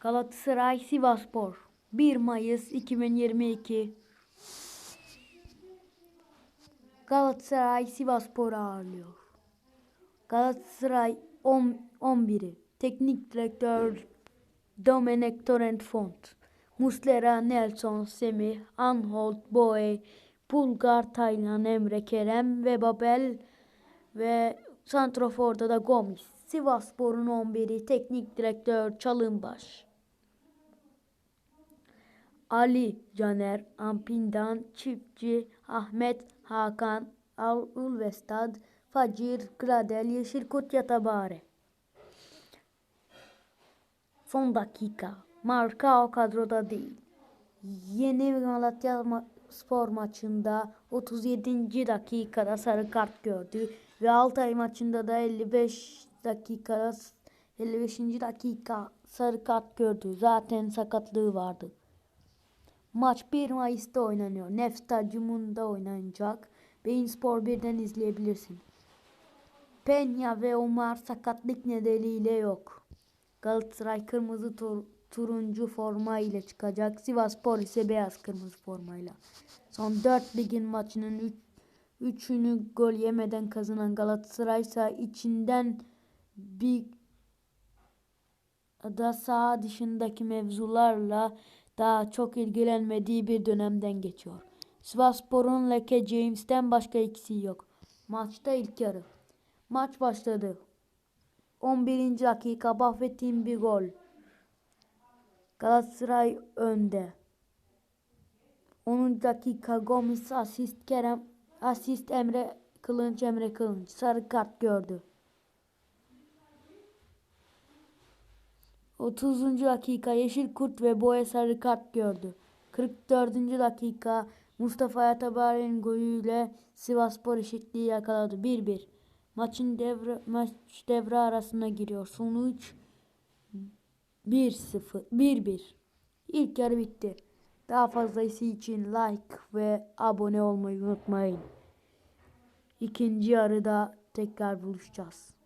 Galatasaray Sivasspor 1 Mayıs 2022 Galatasaray Sivasspor ağırlıyor. Galatasaray 10 11'i Teknik Direktör Domenech Torrent Font Muslera, Nelson, Semih, Anholt, Boye, Bulgar, Taylan, Emre, Kerem ve Babel ve Santrofor'da da Gomis. Sivasspor'un 11'i Teknik Direktör Çalınbaş. Ali, Caner, Ampindan, Çiftçi, Ahmet, Hakan, Al Ulvestad, Facir, Gradel, Yeşilkurt, Yatabare. Son dakika. Marka o kadroda değil. Yeni Malatya ma- spor maçında 37. dakikada sarı kart gördü ve Altay maçında da 55 dakikada 55. dakika sarı kart gördü. Zaten sakatlığı vardı. Maç 1 Mayıs'ta oynanıyor. Nef Stadyumunda oynanacak. Beyin Spor 1'den izleyebilirsin. Penya ve Omar sakatlık nedeniyle yok. Galatasaray kırmızı tur- turuncu forma ile çıkacak. Sivasspor ise beyaz kırmızı formayla. Son 4 ligin maçının 3'ünü gol yemeden kazanan Galatasaray ise içinden bir da saha dışındaki mevzularla daha çok ilgilenmediği bir dönemden geçiyor. Sivasspor'un Leke James'ten başka ikisi yok. Maçta ilk yarı. Maç başladı. 11. dakika Buffett'in bir gol. Galatasaray önde. 10. dakika Gomis asist Kerem asist Emre Kılınç Emre Kılınç sarı kart gördü. 30. dakika Yeşil Kurt ve Boya sarı kart gördü. 44. dakika Mustafa Yatabare'nin golüyle Sivasspor eşitliği yakaladı. 1-1. Maçın devre maç devre arasına giriyor. Sonuç 1-0 1-1. İlk yarı bitti. Daha fazlası için like ve abone olmayı unutmayın. İkinci yarıda tekrar buluşacağız.